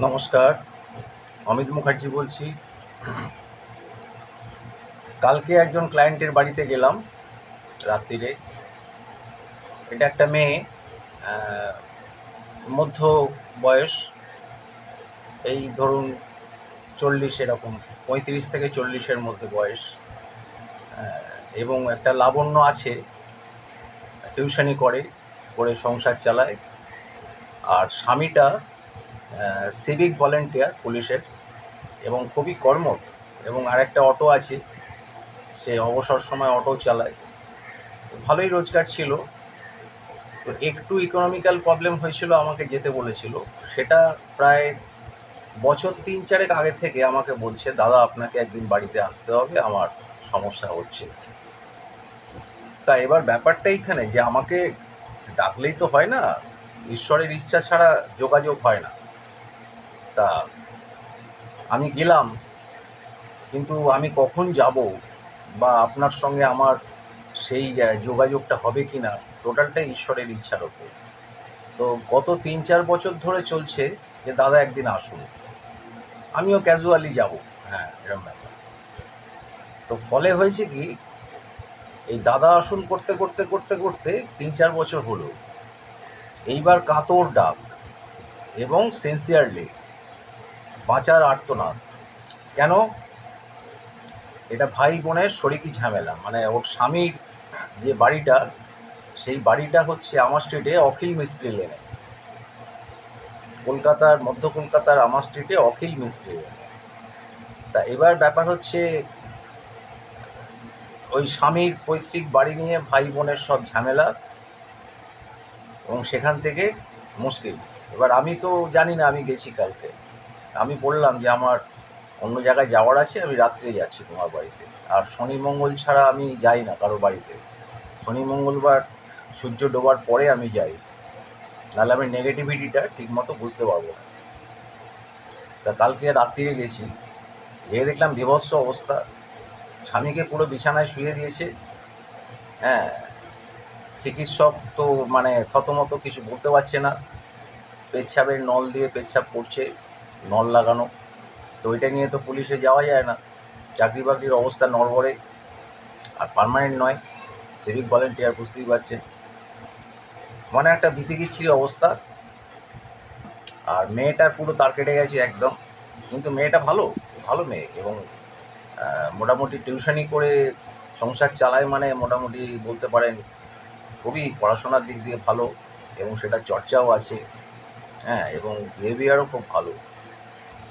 নমস্কার, অমিত মুখার্জি বলছি। কালকে একজন ক্লায়েন্টের বাড়িতে গেলাম, রাত্রিরে। এটা একটা মেয়ে মধ্য বয়স, এই ধরুন চল্লিশ এরকম, পঁয়ত্রিশ থেকে চল্লিশের মধ্যে বয়স। এবং একটা লাবণ্য আছে, টিউশনি করে করে সংসার চালায়। আর স্বামীটা সিভিক ভলেন্টিয়ার পুলিশের এবং খুবই কর্মঠ এবং আরেকটা অটো আছে, সে অবসর সময় অটো চালায়। ভালোই রোজগার ছিল। তো একটু ইকোনমিক্যাল প্রবলেম হয়েছিল, আমাকে যেতে বলেছিল। সেটা প্রায় বছর তিন চারেক আগে থেকে আমাকে বলছে, দাদা, আপনাকে একদিন বাড়িতে আসতে হবে, আমার সমস্যা হচ্ছে। তা এবার ব্যাপারটা এইখানে যে আমাকে ডাকলেই তো হয় না, ঈশ্বরের ইচ্ছা ছাড়া যোগাযোগ হয় না। তা আমি গেলাম, কিন্তু আমি কখন যাব বা আপনার সঙ্গে আমার সেই যোগাযোগটা হবে কি না টোটালটাই ঈশ্বরের ইচ্ছার ওপর। তো গত তিন চার বছর ধরে চলছে যে দাদা একদিন আসুন। আমিও ক্যাজুয়ালি যাব। হ্যাঁ এরকম ব্যাপার। তো ফলে হয়েছে কি, এই দাদা আসুন করতে করতে করতে করতে তিন চার বছর হলো। এইবার কাতর ডাক এবং সেন্সিয়ারলি বাঁচার আর্তনাদ। কেন? এটা ভাই বোনের শরিকি ঝামেলা। মানে ওর স্বামীর যে বাড়িটা, সেই বাড়িটা হচ্ছে আমার স্ট্রিটে অখিল মিস্ত্রি লেনে। কলকাতার, মধ্য কলকাতার আমার স্ট্রিটে অখিল মিস্ত্রি লেনে। তা এবার ব্যাপার হচ্ছে, ওই স্বামীর পৈতৃক বাড়ি নিয়ে ভাই বোনের সব ঝামেলা, এবং সেখান থেকে মুশকিল। এবার আমি তো জানি না আমি গেছি কালকে। আমি বললাম যে আমার অন্য জায়গায় যাওয়ার আছে, আমি রাত্রে যাচ্ছি তোমার বাড়িতে। আর শনি মঙ্গল ছাড়া আমি যাই না কারও বাড়িতে। শনি মঙ্গলবার সূর্য ডোবার পরে আমি যাই। নাহলে আমি নেগেটিভিটিটা ঠিকমতো বুঝতে পারব না। তা কালকে রাত্রিরে গেছি। গিয়ে দেখলাম বিভৎস অবস্থা। স্বামীকে পুরো বিছানায় শুয়ে দিয়েছে। হ্যাঁ চিকিৎসক তো মানে থতমত কিছু বলতে পারছে না। পেচ্ছাপের নল দিয়ে পেচ্ছাপ করছে। নল লাগানো। তো ওইটা নিয়ে তো পুলিশে যাওয়া যায় না। চাকরি বাকরির অবস্থা নড়বড়ে আর পার্মানেন্ট নয়। সিভিক ভলেন্টিয়ার বুঝতেই পারছেন। মানে একটা বিতিকিচ্ছির অবস্থা। আর মেয়েটার পুরো তার কেটে গেছে একদম। কিন্তু মেয়েটা ভালো ভালো মেয়ে এবং মোটামুটি টিউশনি করে সংসার চালায় মানে মোটামুটি বলতে পারেন খুবই পড়াশোনার দিক দিয়ে ভালো এবং সেটা চর্চাও আছে। হ্যাঁ এবং বিহেভিয়ারও খুব ভালো।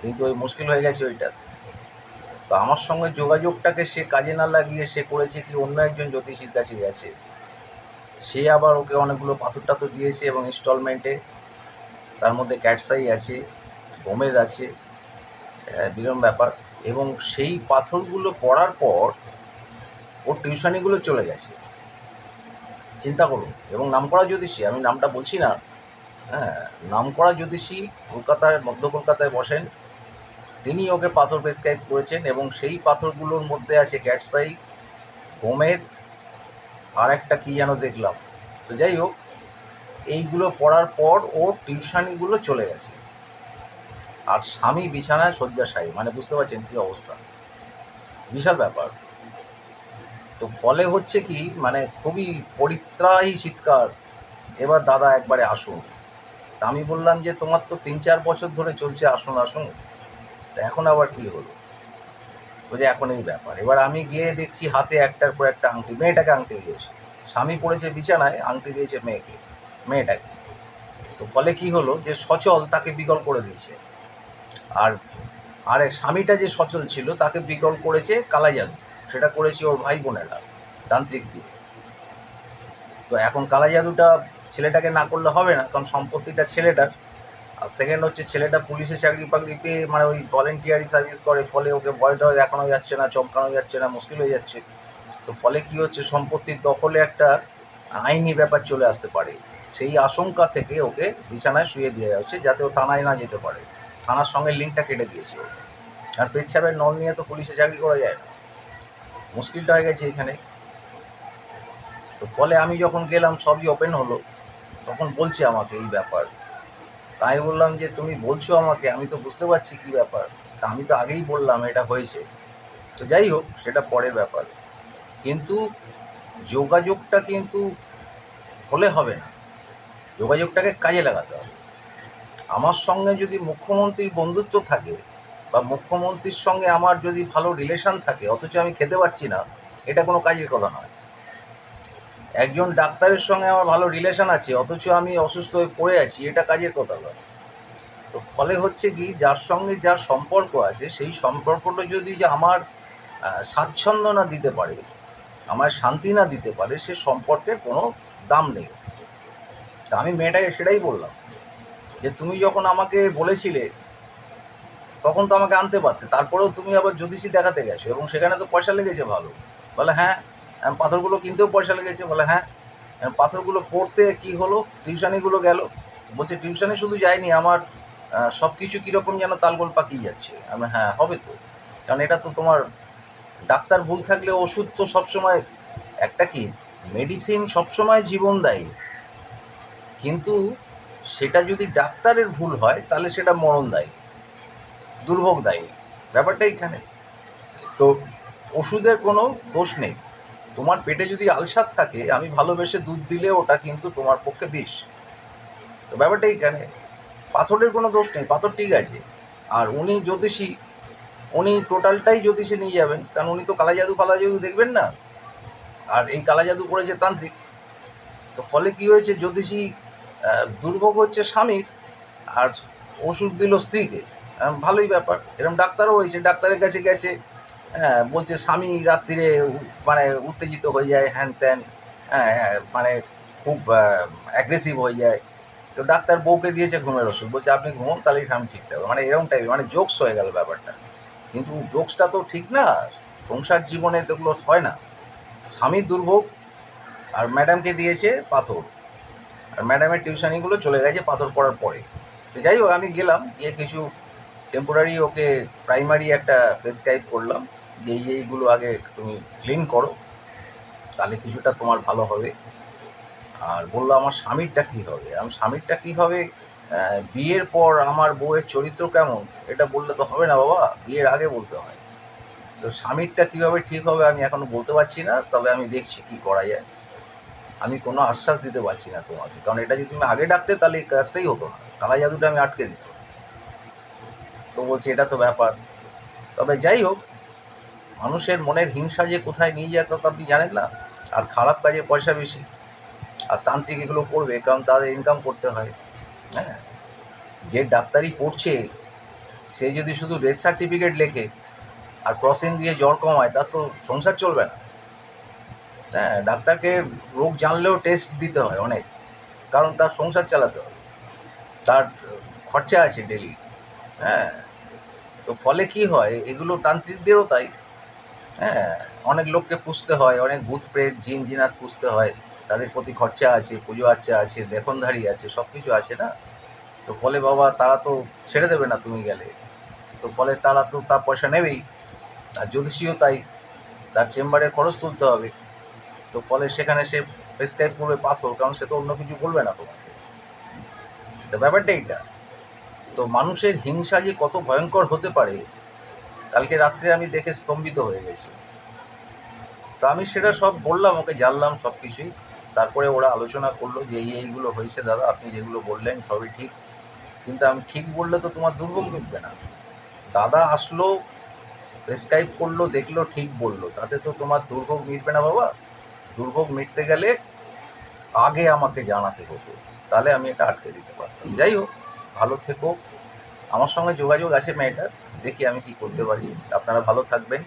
কিন্তু ওই মুশকিল হয়ে গেছে ওইটা। তো আমার সঙ্গে যোগাযোগটাকে সে কাজে না লাগিয়ে সে করেছে কি অন্য একজন জ্যোতিষীর কাছে গেছে সে আবার ওকে অনেকগুলো পাথর টাথর দিয়েছে এবং ইনস্টলমেন্টে তার মধ্যে ক্যাটসাই আছে গোমেদ আছে বিরম ব্যাপার। এবং সেই পাথরগুলো পড়ার পর ওর টিউশনিগুলো চলে গেছে। চিন্তা করুন, এবং নামকরা জ্যোতিষী, আমি নামটা বলছি না হ্যাঁ নামকরা জ্যোতিষী কলকাতায় মধ্য কলকাতায় বসেন তিনি ওকে পাথর প্রেসক্রাইব করেছেন এবং সেই পাথরগুলোর মধ্যে আছে ক্যাটসাই গোমেদ আর একটা কী যেন দেখলাম। তো যাই হোক, এইগুলো পড়ার পর ওর টিউশানিগুলো চলে গেছে। আর স্বামী বিছানায় শয্যাশায়ী মানে বুঝতে পারছেন কী অবস্থা। বিশাল ব্যাপার। তো ফলে হচ্ছে কি মানে খুবই পরিত্রাহী শীতকার এবার দাদা একবারে আসুন। তা আমি বললাম যে, তোমার তো তিন চার বছর ধরে চলছে, আসুন আসুন। এখন আবার কি হলো? বলছে এখন এই ব্যাপার। এবার আমি গিয়ে দেখছি হাতে একটার পর একটা আংটি, মেয়েটাকে আংটি দিয়েছে। স্বামী পড়েছে বিছানায়, আংটি দিয়েছে মেয়েকে, মেয়েটাকে। তো ফলে কি হলো যে সচল তাকে বিকল করে দিয়েছে। আর আর স্বামীটা যে সচল ছিল তাকে বিকল করেছে কালাজাদু। সেটা করেছে ওর ভাই বোনেরা, তান্ত্রিক দিয়ে। তো এখন কালা জাদুটা ছেলেটাকে না করলে হবে না, কারণ সম্পত্তিটা ছেলেটার। আর সেকেন্ড হচ্ছে ছেলেটা পুলিশে চাকরি বাকরি পেয়ে মানে ওই ভলেন্টিয়ারি সার্ভিস করে, ফলে ওকে ভয় টয় দেখানো যাচ্ছে না, চমকানো যাচ্ছে না, মুশকিল হয়ে যাচ্ছে। তো ফলে কি হচ্ছে, সম্পত্তির দখলে একটা আইনি ব্যাপার চলে আসতে পারে। সেই আশঙ্কা থেকে ওকে বিছানায় শুয়ে দেওয়া হচ্ছে, যাতে ও থানায় না যেতে পারে। থানার সঙ্গে লিঙ্কটা কেটে দিয়েছে ও। আর পেচ্ছাপের নল নিয়ে তো পুলিশে চাকরি করা যায় না। মুশকিলটা হয়ে গেছে এখানে। তো ফলে আমি যখন গেলাম, সবই ওপেন হলো। তখন বলছে আমাকে এই ব্যাপার। তা আমি বললাম যে, তুমি বলছো আমাকে, আমি তো বুঝতে পারছি কী ব্যাপার। তা আমি তো আগেই বললাম এটা হয়েছে। তো যাই হোক, সেটা পরের ব্যাপার। কিন্তু যোগাযোগটা কিন্তু হলে হবে না। যোগাযোগটাকে কাজে লাগাতে হবে। আমার সঙ্গে যদি মুখ্যমন্ত্রীর বন্ধুত্ব থাকে বা মুখ্যমন্ত্রীর সঙ্গে আমার যদি ভালো রিলেশন থাকে, অথচ আমি খেতে পাচ্ছি না, এটা কোনো কাজের কথা নয়। একজন ডাক্তারের সঙ্গে আমার ভালো রিলেশন আছে, অথচ আমি অসুস্থ হয়ে পড়ে আছি, এটা কাজের কথা নয়। তো ফলে হচ্ছে কি, যার সঙ্গে যার সম্পর্ক আছে, সেই সম্পর্কটা যদি আমার স্বাচ্ছন্দ্য না দিতে পারে, আমার শান্তি না দিতে পারে, সে সম্পর্কের কোনো দাম নেই। তা আমি মেয়েটাকে সেটাই বললাম যে, তুমি যখন আমাকে বলেছিলে, তখন তো আমাকে আনতে পারতে, তারপরেও তুমি আবার জ্যোতিষী দেখাতে গেছো এবং সেখানে তো পয়সা লেগেছে ভালো। বলে হ্যাঁ পাথরগুলো কিনতেও পয়সা লেগেছে, বলে হ্যাঁ। পাথরগুলো পড়তে কি হলো? টিউশানিগুলো গেল। বলছে, টিউশানি শুধু যায়নি আমার সব কিছু কীরকম যেন তালগোল পাকিয়ে যাচ্ছে? আমি হ্যাঁ হবে তো। কারণ এটা তো তোমার ডাক্তার ভুল থাকলে ওষুধ তো সবসময়, একটা কি মেডিসিন সবসময় জীবন দেয়। কিন্তু সেটা যদি ডাক্তারের ভুল হয়, তাহলে সেটা মরণ দেয়, দুর্ভোগ দেয়। ব্যাপারটা এখানে। তো ওষুধের কোনো দোষ নেই। তোমার পেটে যদি আলসার থাকে, আমি ভালোবেসে দুধ দিলে ওটা কিন্তু তোমার পক্ষে বিষ। তো ব্যাপারটা এইখানে। পাথরের কোনো দোষ নেই, পাথর ঠিক আছে। আর উনি জ্যোতিষী, উনি টোটালটাই জ্যোতিষে নিয়ে যাবেন। কারণ উনি তো কালা জাদু কালা জাদু দেখবেন না। আর এই কালা জাদু করেছে তান্ত্রিক। তো ফলে কি হয়েছে? জ্যোতিষী দুর্ভোগ হচ্ছে স্বামীর, আর ওষুধ দিল স্ত্রীকে। ভালোই ব্যাপার। এরকম ডাক্তারও হয়েছে, ডাক্তারের কাছে গেছে। হ্যাঁ বলছে স্বামী রাত্রিরে মানে উত্তেজিত হয়ে যায় হ্যান ত্যান হ্যাঁ হ্যাঁ, মানে খুব অ্যাগ্রেসিভ হয়ে যায়। তো ডাক্তার বউকে দিয়েছে ঘুমের ওষুধ। বলছে আপনি ঘুমোন তাহলেই স্বামী ঠিক থাকবে। মানে এরকম টাইপের মানে জোকস হয়ে গেল ব্যাপারটা। কিন্তু জোকসটা তো ঠিক না। সংসার জীবনে তো এগুলো হয় না। স্বামীর দুর্ভোগ আর ম্যাডামকে দিয়েছে পাথর। আর ম্যাডামের টিউশনিগুলো চলে গেছে পাথর পড়ার পরে। তো যাই হোক আমি গেলাম গিয়ে কিছু টেম্পোরারি ওকে প্রাইমারি একটা প্রেসক্রাইব করলাম। যে এই এইগুলো আগে তুমি ক্লিন করো, তাহলে কিছুটা তোমার ভালো হবে। আর বলল, আমার স্বামীরটা কী হবে? আমার স্বামীরটা কী হবে? বিয়ের পর আমার বউয়ের চরিত্র কেমন? এটা বললে তো হবে না বাবা, বিয়ের আগে বলতে হয়। তো স্বামীরটা কীভাবে ঠিক হবে আমি এখনও বলতে পারছি না, তবে আমি দেখছি কি করা যায়। আমি কোনো আশ্বাস দিতে পারছি না তোমাকে। কারণ এটা যদি তুমি আগে ডাকতে, তাহলে এই কাজটাই হতো না। কালা জাদুটা আমি আটকে দিতাম। তো বলছি, এটা তো ব্যাপার। তবে যাই হোক মানুষের মনের হিংসা যে কোথায় নিয়ে যায় তা তো আপনি জানেন না। আর খারাপ কাজে পয়সা বেশি। আর তান্ত্রিক এগুলো করবে, কারণ তাদের ইনকাম করতে হয়। হ্যাঁ? যে ডাক্তারি পড়ছে, সে যদি শুধু রেড সার্টিফিকেট লেখে, আর ক্রসিং দিয়ে জ্বর কমায়, তার তো সংসার চলবে না। হ্যাঁ ডাক্তারকে রোগ জানলেও টেস্ট দিতে হয় অনেক। কারণ তার সংসার চালাতে হবে। তার খরচা আছে ডেলি হ্যাঁ? তো ফলে কি হয়, এগুলো তান্ত্রিকদেরও তাই। হ্যাঁ অনেক লোককে পুষতে হয়, অনেক ভূত প্রেত, জিন, জিনাত পুষতে হয়। তাদের প্রতি খরচা আছে, পুজো আচ্চা আছে, দেখনধারী আছে সব কিছু আছে না? তো ফলে বাবা তারা তো ছেড়ে দেবে না তুমি গেলে। তো ফলে তারা তো তার পয়সা নেবেই। আর জ্যোতিষীও তাই। তার চেম্বারের খরচ তুলতে হবে। তো ফলে সেখানে সে প্রেসক্রাইব করবে পাথর, কারণ সে তো অন্য কিছু বলবে না তোমাকে। তো ব্যাপারটা এইটা। তো মানুষের হিংসা যে কত ভয়ঙ্কর হতে পারে কালকে রাত্রে আমি দেখে স্তম্ভিত হয়ে গেছি। তো আমি সেটা সব বললাম, ওকে জানলাম সব কিছুই। তারপরে ওরা আলোচনা করল যে এই এইগুলো হয়েছে দাদা, আপনি যেগুলো বললেন সবই ঠিক। কিন্তু আমি ঠিক বললে তো তোমার দুর্ভোগ মিটবে না। দাদা আসলো প্রেসক্রাইব করল, দেখল, ঠিক বলল। তাতে তো তোমার দুর্ভোগ মিটবে না বাবা। দুর্ভোগ মিটতে গেলে আগে আমাকে জানাতে হতো। তাহলে আমি এটা আটকে দিতে পারতাম। যাই হোক, ভালো থেকো। আমার সঙ্গে যোগাযোগ আছে মেয়েটার দেখি আমি কি করতে পারি। আপনারা ভালো থাকবেন।